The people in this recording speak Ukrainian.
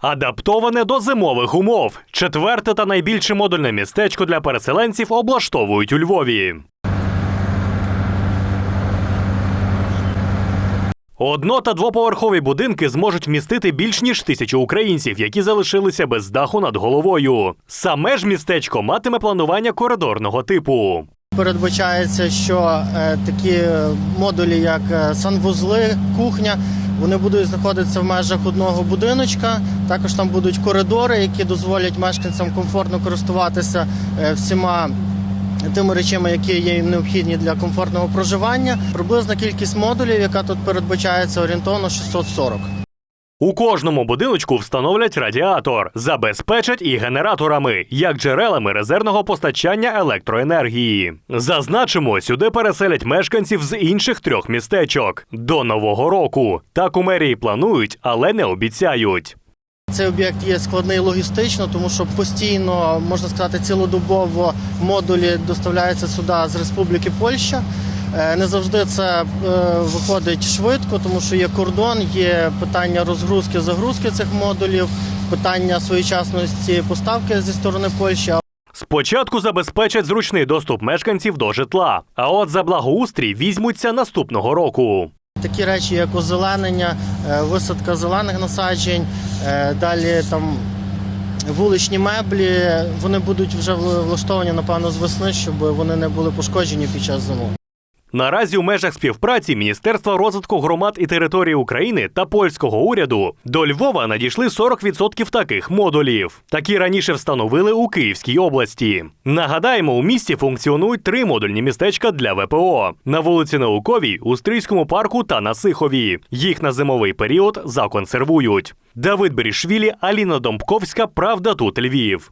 Адаптоване до зимових умов. Четверте та найбільше модульне містечко для переселенців облаштовують у Львові. Одно та двоповерхові будинки зможуть вмістити більш ніж тисячу українців, які залишилися без даху над головою. Саме ж містечко матиме планування коридорного типу. Передбачається, що е, такі модулі, як е, санвузли, кухня, вони будуть знаходитися в межах одного будиночка. Також там будуть коридори, які дозволять мешканцям комфортно користуватися е, всіма. Тими речами, які є їм необхідні для комфортного проживання, приблизна кількість модулів, яка тут передбачається, орієнтовно 640. У кожному будиночку встановлять радіатор, забезпечать і генераторами, як джерелами резервного постачання електроенергії. Зазначимо, сюди переселять мешканців з інших трьох містечок до нового року. Так у мерії планують, але не обіцяють. Цей об'єкт є складний логістично, тому що постійно, можна сказати, цілодобово модулі доставляються сюди з Республіки Польща. Е, Не завжди це е, виходить швидко, тому що є кордон, є питання розгрузки, загрузки цих модулів, питання своєчасності поставки зі сторони Польщі. Спочатку забезпечать зручний доступ мешканців до житла, а от за благоустрій візьмуться наступного року. Такі речі, як озеленення, е, висадка зелених насаджень, далі там вуличні меблі, вони будуть вже вла- влаштовані, напевно, з весни, щоб вони не були пошкоджені під час зими. Наразі у межах співпраці Міністерства розвитку громад і території України та польського уряду до Львова надійшли 40% таких модулів. Такі раніше встановили у Київській області. Нагадаємо, у місті функціонують три модульні містечка для ВПО на вулиці Науковій, у Стрийському парку та на Сихові. Їх на зимовий період законсервують. Давид Берішвілі, Аліна Домбковська. Правда тут Львів.